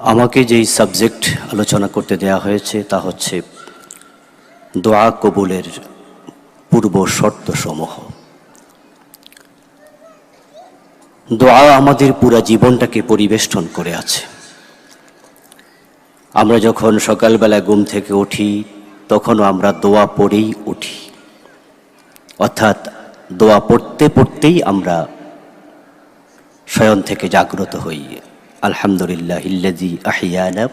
আমাকে যেই সাবজেক্ট আলোচনা করতে দেয়া হয়েছে তা হচ্ছে দোয়া কবুলের পূর্ব শর্ত সমূহ দোয়া আমাদের পুরা জীবনটাকে পরিবেষ্টন করে আছে। আমরা যখন সকালবেলা ঘুম থেকে উঠি, তখনও আমরা দোয়া পড়েই উঠি। অর্থাৎ দোয়া পড়তে পড়তেই আমরা শয়ন থেকে জাগ্রত হই। আলহামদুলিল্লাহ ইল্লাজি আহিয়ানা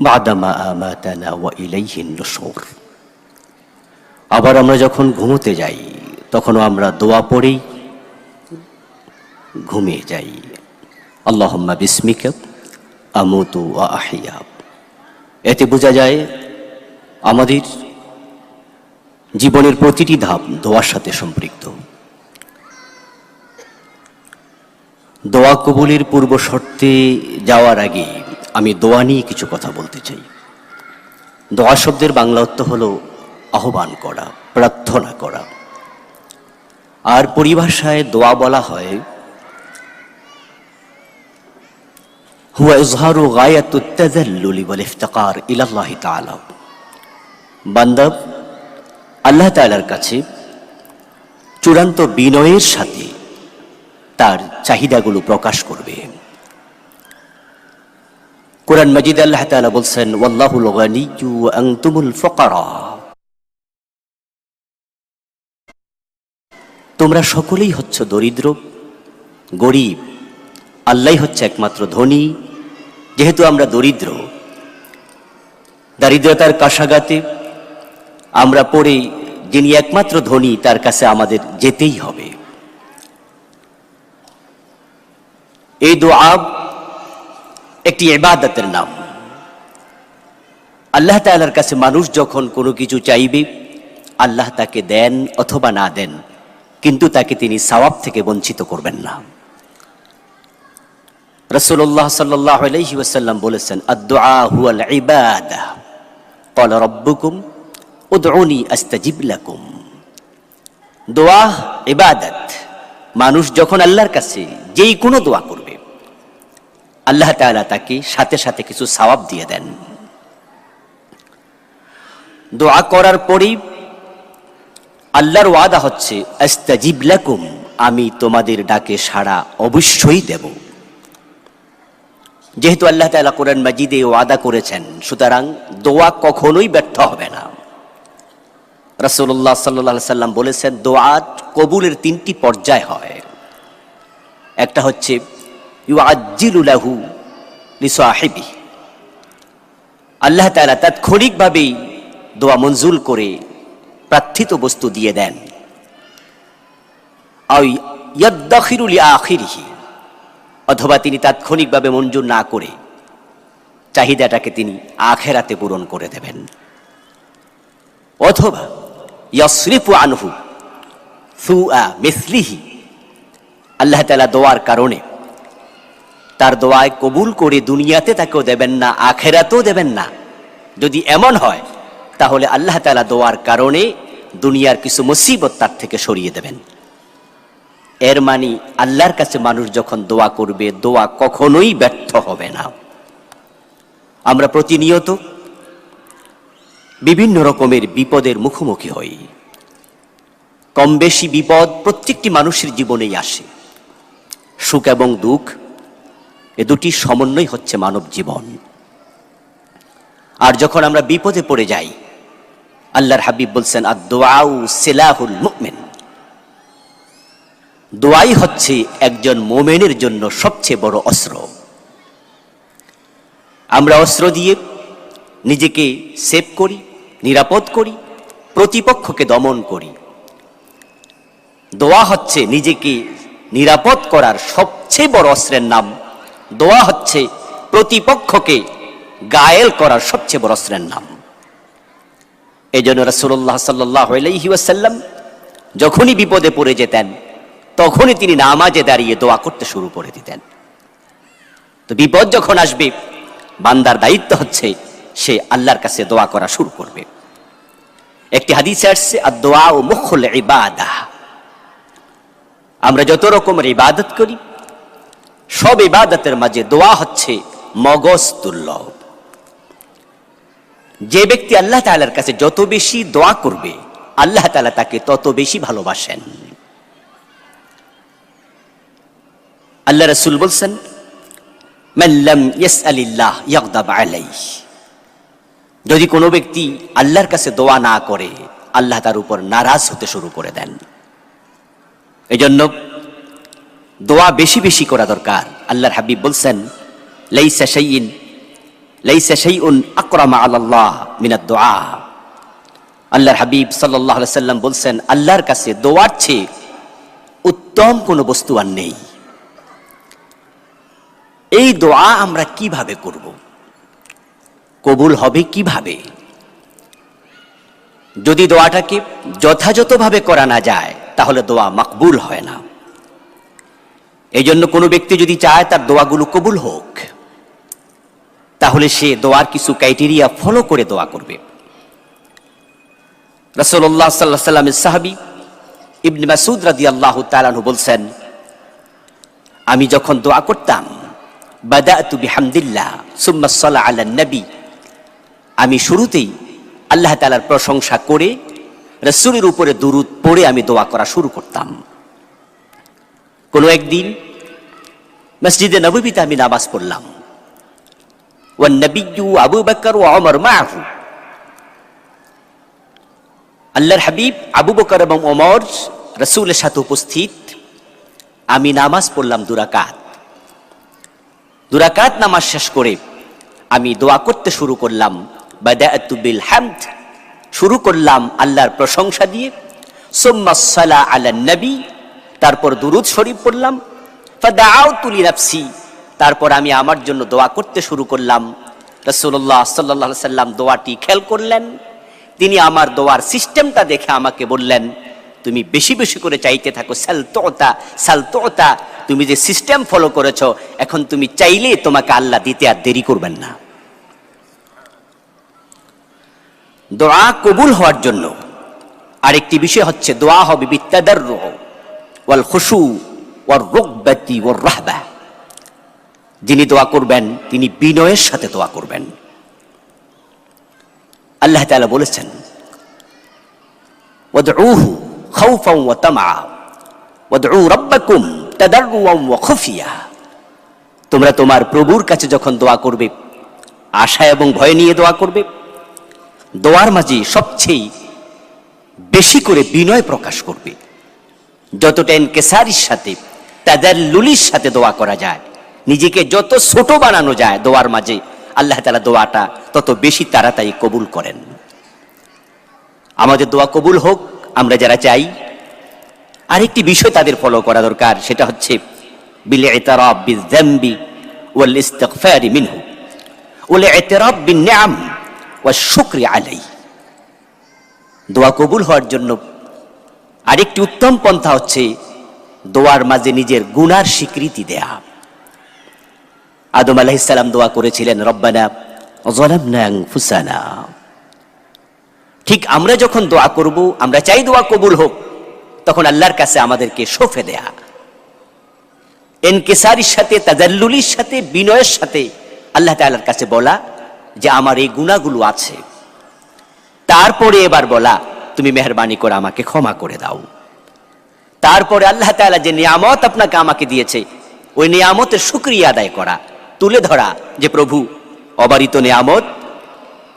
বাদামা আমাতানা ওয়া ইলাইহিন নুশুর। আবার আমরা যখন ঘুমোতে যাই, তখনও আমরা দোয়া পড়েই ঘুমিয়ে যাই। আল্লাহম্মা বিস্মিকা, আমুতু ওয়া আহিয়া এতে বোঝা যায়, আমাদের জীবনের প্রতিটি ধাপ দোয়ার সাথে সম্পৃক্ত। দোয়া কবুলের পূর্ব শর্তে যাওয়ার আগে আমি দোয়া নিয়ে কিছু কথা বলতে চাই। দোয়া শব্দের বাংলা অর্থ হল আহ্বান করা, প্রার্থনা করা। আর পরিভাষায় দোয়া বলা হয়, হুয়া ইলাল্লাহি তাআলা। আল্লাহ কাছে চূড়ান্ত বিনয়ের সাথে তার চাহিদাগুলো প্রকাশ করবে। কোরআন মজিদ আল্লাহ তাআলা বলছেন, ওয়াল্লাহুল ওয়া আনতুমুল তোমরা সকলেই হচ্ছ দরিদ্র, গরিব, আল্লাহ হচ্ছে একমাত্র ধনী। যেহেতু আমরা দরিদ্র, দারিদ্রতার কাশাগাতে আমরা পড়ে যিনি একমাত্র ধনী, তার কাছে আমাদের যেতেই হবে। এই দোয়া একটি এবাদতের নাম। আল্লাহ তালার কাছে মানুষ যখন কোনো কিছু চাইবে, আল্লাহ তাকে দেন অথবা না দেন, কিন্তু তাকে তিনি সওয়াব থেকে বঞ্চিত করবেন না। রসুল্লাহ সাল্লাহ বলেছেন দোয়া, ইবাদত। মানুষ যখন আল্লাহর কাছে যেই কোনো দোয়া করবে আল্লাহ তাআলা তাকে সাথে সাথে কিছু সওয়াব দিয়ে দেন। দোয়া করার পরেই আল্লাহর ওয়াদা হচ্ছে, আস্তাজিব লাকুম, আমি তোমাদের ডাকে সাড়া অবশ্যই দেব। যেহেতু আল্লাহ তাআলা কোরআন মাজিদে ওয়াদা করেছেন, সুতরাং দোয়া কখনোই ব্যর্থ হবে না। রাসূলুল্লাহ সাল্লাল্লাহু সাল্লাম বলেছেন দোয়া কবুলের তিনটি পর্যায় হয়। একটা হচ্ছে লাহু লিসাহিবি। আল্লাহ তাআলা তাৎক্ষণিকভাবেই দোয়া মঞ্জুর করে প্রার্থিত বস্তু দিয়ে দেন। অথবা তিনি তাৎক্ষণিকভাবে মঞ্জুর না করে চাহিদাটাকে তিনি আখেরাতে পূরণ করে দেবেন। অথবা ইয়াসরিফু আনহু সুআ মিসলিহি, আল্লাহ তালা দোয়ার কারণে তার দোয়ায় কবুল করে দুনিয়াতে তাকেও দেবেন না, আখেরাতেও দেবেন না। যদি এমন হয়, তাহলে আল্লাহ তালা দোয়ার কারণে দুনিয়ার কিছু মুসিবত তার থেকে সরিয়ে দেবেন। এর মানে আল্লাহর কাছে মানুষ যখন দোয়া করবে, দোয়া কখনোই ব্যর্থ হবে না। আমরা প্রতিনিয়ত বিভিন্ন রকমের বিপদের মুখোমুখি হই। কম বেশি বিপদ প্রত্যেকটি মানুষের জীবনেই আসে। সুখ এবং দুঃখ এ দুটি সমন্বয় হচ্ছে মানব জীবন। আর যখন আমরা বিপদে পড়ে যাই, আল্লাহর হাবিব বলছেন আর দোয়াউ সেলাহুল মুকমেন দোয়াই হচ্ছে একজন মোমেনের জন্য সবচেয়ে বড় অস্ত্র। আমরা অস্ত্র দিয়ে নিজেকে সেভ করি, নিরাপদ করি, প্রতিপক্ষকে দমন করি। দোয়া হচ্ছে নিজেকে নিরাপদ করার সবচেয়ে বড় অস্ত্রের নাম দোয়া হচ্ছে প্রতিপক্ষকে গায়েল করার সবচেয়ে বড় অস্ত্রের নাম। এই জন্য রসুল্লাহ সাল্লাহ যখনই বিপদে পড়ে যেতেন, তখনই তিনি নামাজে দাঁড়িয়ে দোয়া করতে শুরু করে দিতেন। তো বিপদ যখন আসবে, বান্দার দায়িত্ব হচ্ছে সে আল্লাহর কাছে দোয়া করা শুরু করবে। একটি হাদিসে আসছে আর দোয়া ও মুখল ইবাদা আমরা যত রকমের ইবাদত করি সব ইবাদতের মাঝে দোয়া হচ্ছে মগজ তুল্য যে ব্যক্তি আল্লাহ তাআলার কাছে যত বেশি দোয়া করবে, আল্লাহ তাআলা তাকে তত বেশি ভালোবাসেন। আল্লাহ রসুল বলছেন আলাইহি। যদি কোনো ব্যক্তি আল্লাহর কাছে দোয়া না করে, আল্লাহ তার উপর নারাজ হতে শুরু করে দেন। এই জন্য দোয়া বেশি বেশি করা দরকার। আল্লাহর হাবিব বলছেন, লাইসা শাইইন, লাইসা শাইউন আকরামা আলাল্লাহ মিনাদ দোয়া। আল্লাহর হাবিব আলাইহি সাল্লাম বলছেন, আল্লাহর কাছে দোয়ার চেয়ে উত্তম কোনো বস্তু আর নেই। এই দোয়া আমরা কীভাবে করব? কবুল হবে কীভাবে? যদি দোয়াটাকে যথাযথভাবে করা না যায়, তাহলে দোয়া মাকবুল হয় না। এই জন্য কোনো ব্যক্তি যদি চায় তার দোয়াগুলো কবুল হোক, তাহলে সে দোয়ার কিছু ক্রাইটেরিয়া ফলো করে দোয়া করবে। রসল্লাহ সাল্লাহ সাল্লামের সাহাবি ইবনে মাসুদ রাদি আল্লাহ তালানহু বলছেন, আমি যখন দোয়া করতাম বাদাতু বিহামদিল্লাহ সুম্মা সাল্লাহ আলা নবী, আমি শুরুতেই আল্লাহ তালার প্রশংসা করে, রসুলের উপরে দুরুদ পড়ে আমি দোয়া করা শুরু করতাম। কোনো একদিন মসজিদে নবীতে আমি নামাজ পড়লাম। ও নবিজু আবু বকর ও অমর মাহু আল্লাহর হাবিব আবু বকর এবং ওমর রসুলের সাথে উপস্থিত। আমি নামাজ পড়লাম দুরাকাত দুরাকাত নামাজ শেষ করে আমি দোয়া করতে শুরু করলাম, বাদাআতু বিল হামদ শুরু করলাম আল্লাহর প্রশংসা দিয়ে। সুম্মা সালা আলা নবী তারপর দুরুদ শরীফ পড়লাম। ফাদাআউতু লিনাফসি, তারপর আমি আমার জন্য দোয়া করতে শুরু করলাম। রাসূলুল্লাহ সাল্লাল্লাহু আলাইহি সাল্লাম দোয়াটি খেয়াল করলেন। তিনি আমার দোয়ার সিস্টেমটা দেখে আমাকে বললেন, তুমি বেশি বেশি করে চাইতে থাকো সালতোতা সালতোতা তুমি যে সিস্টেম ফলো করেছ, এখন তুমি চাইলে তোমাকে আল্লাহ দিতে আর দেরি করবেন না। দোয়া কবুল হওয়ার জন্য আরেকটি বিষয় হচ্ছে দোয়া হবে বিত্তাদার ওয়াল খুশু ওয়ার রোগবাতি ওর রাহবা। যিনি দোয়া করবেন, তিনি বিনয়ের সাথে দোয়া করবেন। আল্লাহ তাআলা বলেছেন, ওয়াদউহু খাউফাও ওয়া তামআ, ওয়াদউ রাব্বাকুম তাদাররুওয়ান ওয়া খুফিয়া। তোমরা তোমার প্রভুর কাছে যখন দোয়া করবে, আশা এবং ভয় নিয়ে দোয়া করবে, দোয়ার মাঝে সবচেয়ে বেশি করে বিনয় প্রকাশ করবে। যতটা এনকেসারির সাথে তাদের লুলির সাথে দোয়া করা যায়, নিজেকে যত ছোট বানানো যায় দোয়ার মাঝে, আল্লাহ তালা দোয়াটা তত বেশি তাড়াতাড়ি কবুল করেন। আমাদের দোয়া কবুল হোক, আমরা যারা চাই, আরেকটি বিষয় তাদের ফলো করা দরকার, সেটা হচ্ছে দোয়া কবুল হওয়ার জন্য আরেকটি উত্তম পন্থা হচ্ছে দোয়ার মাঝে নিজের গুনার স্বীকৃতি দেয়া। আদম আলাইসালাম দোয়া করেছিলেন, রব্বানা ঠিক আমরা যখন দোয়া করব, আমরা চাই দোয়া কবুল হোক, তখন আল্লাহর কাছে আমাদেরকে সফে দেয়া। এনকেসারির সাথে, তাজাল্লুলির সাথে, বিনয়ের সাথে আল্লাহ তাআলার কাছে বলা যে, আমার এই গুণাগুলো আছে। তারপরে এবার বলা তুমি মেহরবানি করে আমাকে ক্ষমা করে দাও। তারপরে আল্লাহ তাআলা যে নিয়ামত আপনাকে আমাকে দিয়েছে, ওই নিয়ামতের শুক্রিয়া আদায় করা, তুলে ধরা যে প্রভু, অবারিত নিয়ামত,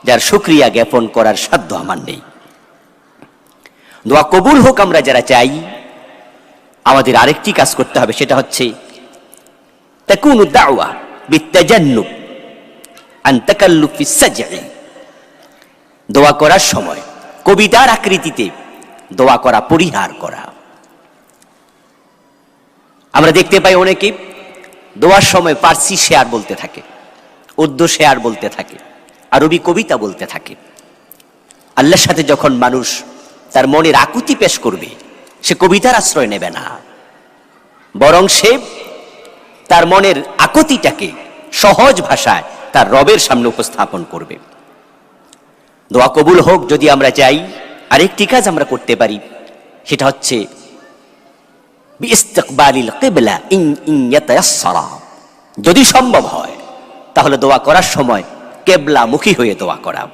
যার শুক্রিয়া জ্ঞাপন করার সাধ্য আমার নেই। দোয়া কবুল হোক আমরা যারা চাই, আমাদের আরেকটি কাজ করতে হবে, সেটা হচ্ছে দোয়া করার সময় কবিতার আকৃতিতে দোয়া করা, পরিহার করা। আমরা দেখতে পাই অনেকে দোয়ার সময় পার্সি শেয়ার বলতে থাকে, উর্দু শেয়ার বলতে থাকে, আরবি কবিতা বলতে থাকে। আল্লাহর সাথে যখন মানুষ তার মনের আকুতি পেশ করবে, সে কবিতার আশ্রয় নেবে না। বরং সে তার মনের আকুতিটাকে সহজ ভাষায় তার রবের সামনে উপস্থাপন করবে। দোয়া কবুল হোক যদি আমরা চাই। আরেকটি কাজ আমরা করতে পারি। সেটা হচ্ছে যদি সম্ভব হয়, তাহলে দোয়া করার সময় কেবলা মুখী হয়ে দোয়া করা।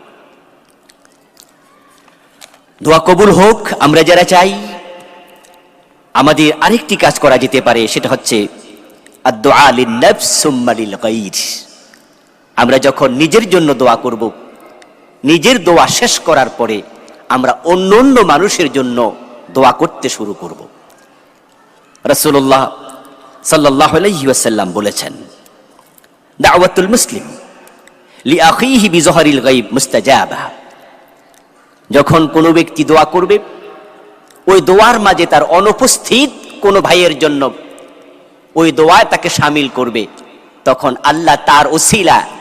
দোয়া কবুল হোক, আমরা যারা চাই, আমাদের আরেকটি কাজ করা যেতে পারে, সেটা হচ্ছে। আমরা যখন নিজের জন্য দোয়া করব নিজের দোয়া শেষ করার পরে আমরা অন্য অন্য মানুষের জন্য দোয়া করতে শুরু করব। রাসূলুল্লাহ সাল্লাল্লাহু আলাইহি ওয়াসাল্লাম বলেছেন, দাওয়াতুল মুসলিম বিজহরিল গায়ব মুস্তাজাবা। যখন কোনো ব্যক্তি দোয়া করবে, ওই দোয়ার মাঝে তার অনুপস্থিত কোনো ভাইয়ের জন্য ওই দোয়ায় তাকে সামিল করবে। তখন আল্লাহ তার ওসিলা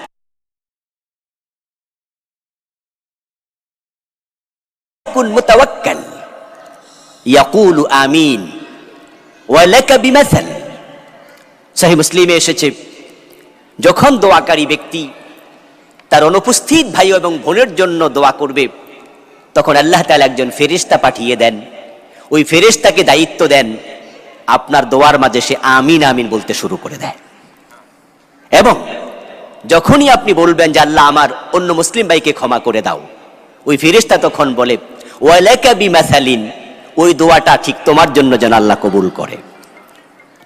কুন মুতাওয়াক্কাল। ইয়াকুলু আমিন। ওয়া লাকা বিমাসাল। সহিহ মুসলিমে এসেছে, যখন দোয়াকারী ব্যক্তি তার অনুপস্থিত ভাই এবং বোনের জন্য দোয়া করবে, তখন আল্লাহ তাআলা একজন ফেরেশতা পাঠিয়ে দেন। ওই ফেরেশতাকে দায়িত্ব দেন, আপনার দোয়ার মাঝে সে আমিন আমিন বলতে শুরু করে দেয়। এবং যখনই আপনি বলবেন যে আল্লাহ আমার অন্য মুসলিম ভাইকে ক্ষমা করে দাও, ওই ফেরেশতা তখন বলে ওয়ালাকা বিমাসালিন, ওই দোয়াটা ঠিক তোমার জন্য যেন আল্লাহ কবুল করে।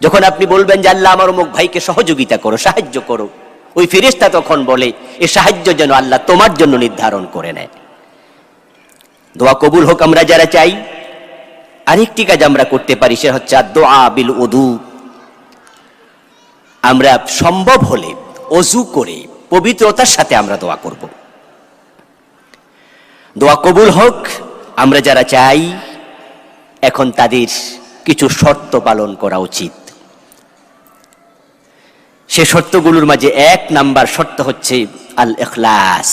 যখন আপনি বলবেন যে আল্লাহ আমার অমুক ভাইকে সহযোগিতা করো, সাহায্য করো, ওই ফেরেশতা তখন বলে, এ সাহায্য যেন আল্লাহ তোমার জন্য নির্ধারণ করে নেয়। দোয়া কবুল হোক আমরা যারা চাই। আরেকটি কাজ আমরা করতে পারি, সে হচ্ছে দোয়া বিল উদু। আমরা সম্ভব হলে অজু করে পবিত্রতার সাথে আমরা দোয়া করব। দোয়া কবুল হোক। আমরা যারা চাই, এখন তাদের কিছু শর্ত পালন করা উচিত। সে শর্তগুলোর মাঝে এক নাম্বার শর্ত হচ্ছে আল এখলাস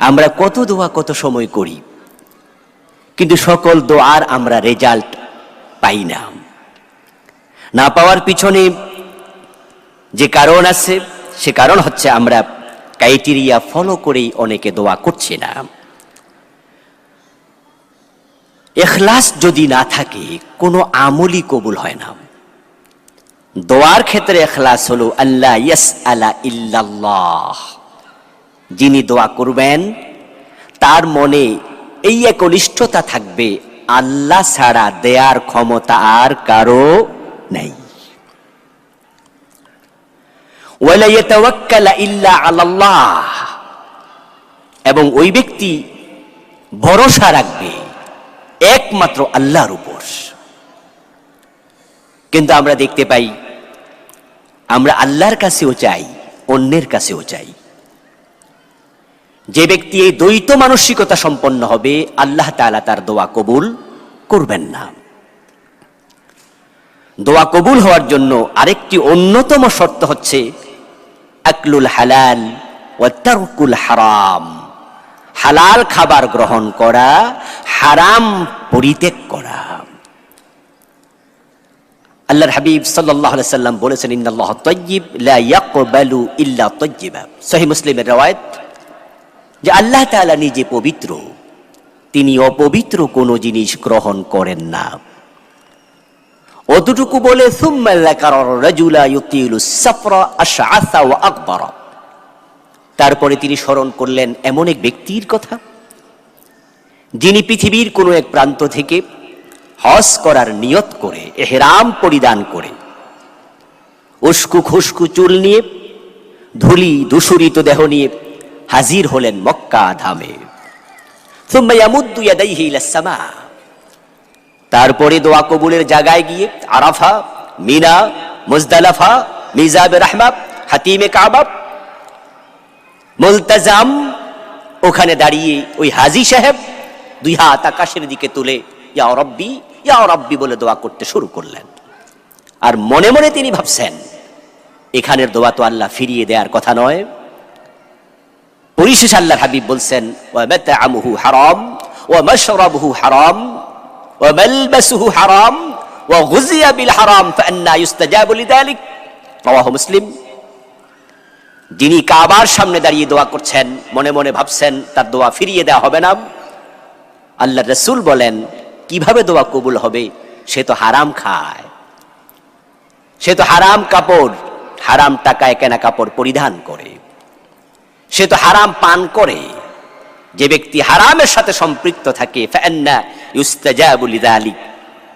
আমরা কত দোয়া, কত সময় করি, কিন্তু সকল দোয়ার আমরা রেজাল্ট পাই না। না পাওয়ার পিছনে যে কারণ আছে, সে কারণ হচ্ছে আমরা ক্রাইটেরিয়া ফলো করেই অনেকে দোয়া করছে না। এখলাস যদি না থাকে, কোনো আমলই কবুল হয় না। দোয়ার ক্ষেত্রে এখলাস হলো আল্লাহ ইয়াস আলা ইল্লাল্লাহ। যিনি দোয়া করবেন, তার মনে এই একনিষ্ঠতা থাকবে, আল্লাহ ছাড়া দেয়ার ক্ষমতা আর কারও নেই। এবং ওই ব্যক্তি ভরসা রাখবে একমাত্র আল্লাহর উপর। কিন্তু আমরা দেখতে পাই, আমরা আল্লাহর কাছেও চাই, অন্যের কাছেও চাই। যে ব্যক্তি এই দ্বৈত মানসিকতা সম্পন্ন হবে, আল্লাহ তাআলা তার দোয়া কবুল করবেন না। দোয়া কবুল হওয়ার জন্য আরেকটি অন্যতম শর্ত হচ্ছে, আকলুল হালাল ও তারকুল হারাম। হালাল খাবার গ্রহণ করা, হারাম পরিত্যাগ করা। আল্লাহর হাবিব আলাইহি সাল্লাম বলেছেন, ইন্নাল্লাহ তাইয়্যিব, লা ইয়াকবালু ইল্লা তাইয়্যিবা। সহিহ মুসলিমের রওয়ায়াত, যে আল্লাহ তাআলা নিজে পবিত্র, তিনি অপবিত্র কোনো জিনিস গ্রহণ করেন না। অতটুকু বলে, সুম্মা যাকারা রাজুলা ইউতিলু সাফরা আশআসা ওয়া আকবারা। তারপরে তিনি স্মরণ করলেন এমন এক ব্যক্তির কথা, যিনি পৃথিবীর কোনো এক প্রান্ত থেকে হজ করার নিয়ত করে, এহরাম পরিধান করে। উস্কু খুস্কু চুল নিয়ে, ধুলি দূষরিত দেহ নিয়ে হাজির হলেন মক্কা ধামে। তারপরে দোয়া কবুলের জায়গায় গিয়ে আরাফা, মিনা, মুজদালাফা, মিজাবে রাহমাব হাতিমে কাবাব মুলতাজাম ওখানে দাঁড়িয়ে ওই হাজি সাহেব দুই হাত আকাশের দিকে তুলে, ইয়া রব্বি ইয়া রব্বি বলে দোয়া করতে শুরু করলেন। আর মনে মনে তিনি ভাবছেন, এখানের দোয়া তো আল্লাহ ফিরিয়ে দেওয়ার কথা নয়। পরিশেষ আল্লাহ হাবিব বলছেন মাতআমুহু হারাম, ওয়া মাশরাবুহু হারাম, ওয়া মালবাসুহু হারাম, ওয়া গুযিয়া বিল হারাম, ফাআন্না ইউস্তাজাবু লিযালিক। রাওয়াহু মুসলিম। যিনি কাবার সামনে দাঁড়িয়ে দোয়া করছেন, মনে মনে ভাবছেন, তার দোয়া ফিরিয়ে দেওয়া হবে না। আল্লাহ রসুল বলেন, কীভাবে দোয়া কবুল হবে? সে তো হারাম খায়। সে তো হারাম কাপড়, হারাম টাকায় কেনা কাপড় পরিধান করে। সে তো হারাম পান করে। যে ব্যক্তি হারামের সাথে সম্পৃক্ত থাকে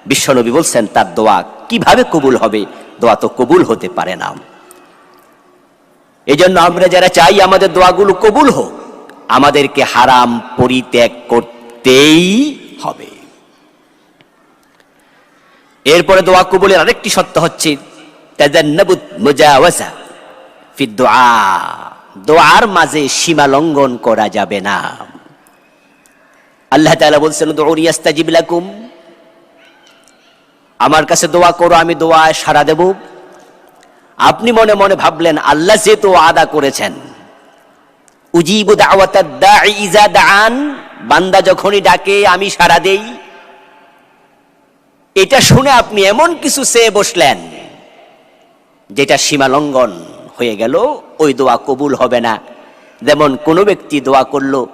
বিশ্বনবী বলছেন, তার দোয়া কীভাবে কবুল হবে? দোয়া তো কবুল হতে পারে না। এই জন্য আমরা যারা চাই আমাদের দোয়াগুলো কবুল হোক, আমাদেরকে হারাম পরিত্যাগ করতেই হবে। এরপরে দোয়া কবুলের আরেকটি সত্য হচ্ছে দোয়া। দোয়ার মাঝে সীমা লঙ্ঘন করা যাবে না। আল্লাহ তাআলা বলছেন আমার কাছে দোয়া করো, আমি দোয়ায় সাড়া দেব। আপনি মনে মনে ভাবলেন, আল্লাহ যেহেতু আদা করেছেন। উজিবু ইজা দাআন, বান্দা যখনই ডাকে, আমি সারা দেই। এটা শুনে আপনি এমন কিছু চেয়ে বসলেন, যেটা সীমা লঙ্ঘন হয়ে গেল, ওই দোয়া কবুল হবে না। যেমন কোনো ব্যক্তি দোয়া করল,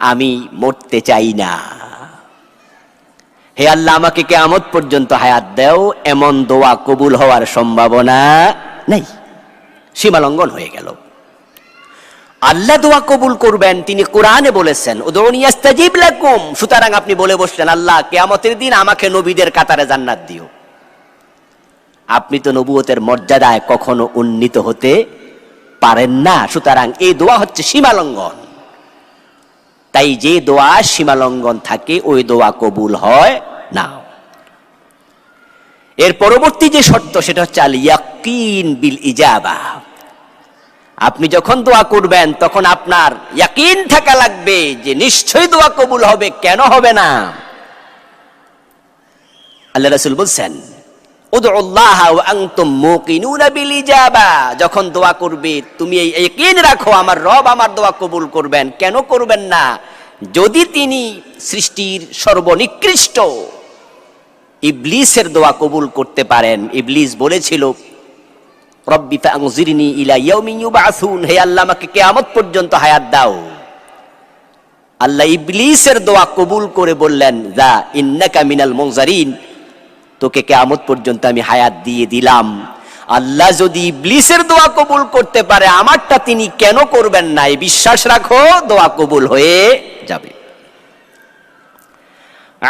আমি মরতে চাই না। হে আল্লাহ, আমাকে কেয়ামত পর্যন্ত হায়াত দেও, এমন দোয়া কবুল হওয়ার সম্ভাবনা নেই। সীমা লঙ্ঘন হয়ে গেল। আল্লাহ দোয়া কবুল করবেন, তিনি কোরআনে বলেছেন সুতরাং আপনি বলে বসলেন, আল্লাহ, কেয়ামতের দিন আমাকে নবীদের কাতারে জান্নাত দিও। আপনি তো নবুয়তের মর্যাদায় কখনো উন্নীত হতে পারেন না, সুতরাং এই দোয়া হচ্ছে সীমালঙ্ঘন। তাই যে দোয়া সীমালঙ্ঘন থাকে, ওই দোয়া কবুল হয় না। এর পরবর্তী যে শর্ত, সেটা হচ্ছে আল ইয়াকিন বিল ইজাবা আপনি যখন দোয়া করবেন, তখন আপনার ইয়াকিন থাকা লাগবে যে নিশ্চয়ই দোয়া কবুল হবে, কেন হবে না? আল্লাহ রাসূল বলছেন যখন দোয়া করবে, তুমি এই রাখো, আমার রব আমার দোয়া কবুল করবেন। কেন করবেন না? যদি তিনি সৃষ্টির সর্বনিকৃষ্ট ইবলিসের দোয়া কবুল করতে পারেন, ইবলিস বলেছিল ইলা হে আল্লাহ, আমাকে পর্যন্ত হায়াত দাও। আল্লাহ ইবলিসের দোয়া কবুল করে বললেন, যা ইন্নাকা মিনাল মুনজারিন। তোকে কেয়ামত পর্যন্ত আমি হায়াত দিয়ে দিলাম। আল্লাহ যদি ইবলিসের দোয়া কবুল করতে পারে, আমারটা তিনি কেন করবেন না? এই বিশ্বাস রাখো, দোয়া কবুল হয়ে যাবে।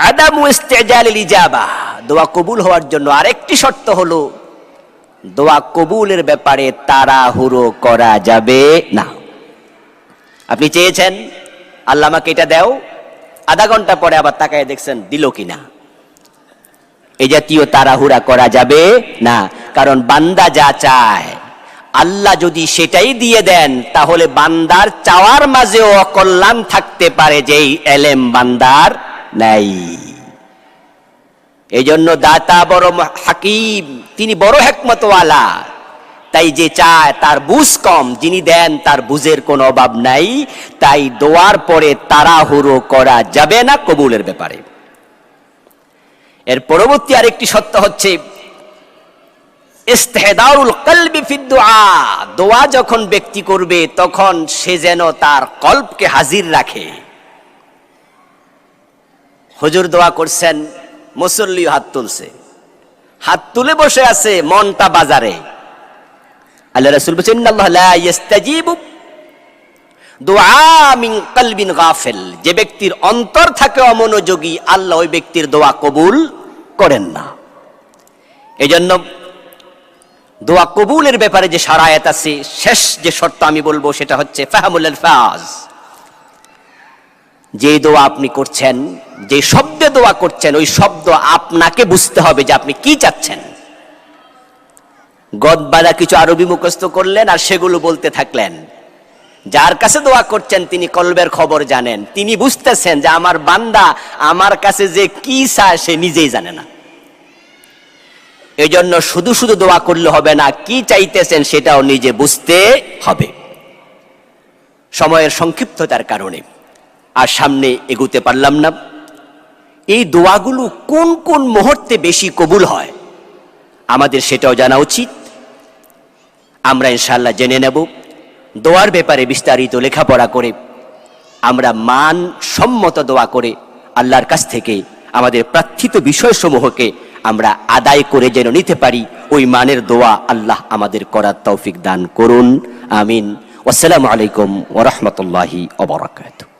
আদামু ইস্তেজালিল ইজাবা। দোয়া কবুল হওয়ার জন্য আরেকটি শর্ত হলো, দোয়া কবুলের ব্যাপারে তাড়াহুড়ো করা যাবে না। আপনি চেয়েছেন, আল্লাহ আমাকে এটা দাও, আধা ঘণ্টা পরে আবার তাকায় দেখছেন দিল কিনা। এই জাতীয় তাড়াহুড়া করা যাবে না। কারণ বান্দা যা চায়, আল্লাহ যদি সেটাই দিয়ে দেন, তাহলে বান্দার চাওয়ার মাঝেও অকল্যাণ থাকতে পারে যেই এলেম বান্দার নাই। এই জন্য দাতা বড় হাকিম, তিনি বড় হেকমতওয়ালা। তাই যে চায়, তার বুঝ কম। যিনি দেন, তার বুঝের কোনো অভাব নাই। তাই দোয়ার পরে তাড়াহুড়ো করা যাবে না কবুলের ব্যাপারে। এর পরবর্তী আরেকটি সত্য হচ্ছে দোয়া যখন ব্যক্তি করবে, তখন সে যেন তার কল্পকে হাজির রাখে। হুজুর দোয়া করছেন, মুসল্লি হাত তুলছে। হাত তুলে বসে আছে মনটা বাজারে। আল্লাহ রাসূল বলেছেন ইন্নাল্লাহ লা ইস্তাজিবু দোয়া মিন কলবিন গাফিল। যে ব্যক্তির অন্তর থাকে অমনোযোগী, আল্লাহ ওই ব্যক্তির দোয়া কবুল করেন না। এজন্য দোয়া কবুলের ব্যাপারে যে সারায়াত আছে, শেষ যে শর্ত আমি বলব সেটা হচ্ছে ফাহামুল আলফাজ। যে দোয়া আপনি করছেন, যে শব্দে দোয়া করছেন, ওই শব্দ আপনাকে বুঝতে হবে যে আপনি কি চাচ্ছেন। গদবাদা কিছু আরবি মুখস্থ করলেন আর সেগুলো বলতে থাকলেন। যার কাছে দোয়া করছেন, তিনি কলবের খবর জানেন। তিনি বুঝতেছেন যে আমার বান্দা আমার কাছে যে কি চায়, সে নিজেই জানে না। এই জন্য শুধু শুধু দোয়া করলে হবে না, কি চাইতেছেন সেটাও নিজে বুঝতে হবে। সময়ের সংক্ষিপ্ততার কারণে আর সামনে এগুতে পারলাম না। এই দোয়াগুলো কোন কোন মুহূর্তে বেশি কবুল হয়, আমাদের সেটাও জানা উচিত। আমরা ইনশাল্লাহ জেনে নেব। দোয়ার ব্যাপারে বিস্তারিত লেখাপড়া করে আমরা মান সম্মত দোয়া করে আল্লাহর কাছ থেকে আমাদের প্রার্থিত বিষয়সমূহকে আমরা আদায় করে যেন নিতে পারি, ওই মানের দোয়া আল্লাহ আমাদের করার তৌফিক দান করুন। আমিন। আসসালামু আলাইকুম ওরহমতুল্লাহি অবরাকাতুহ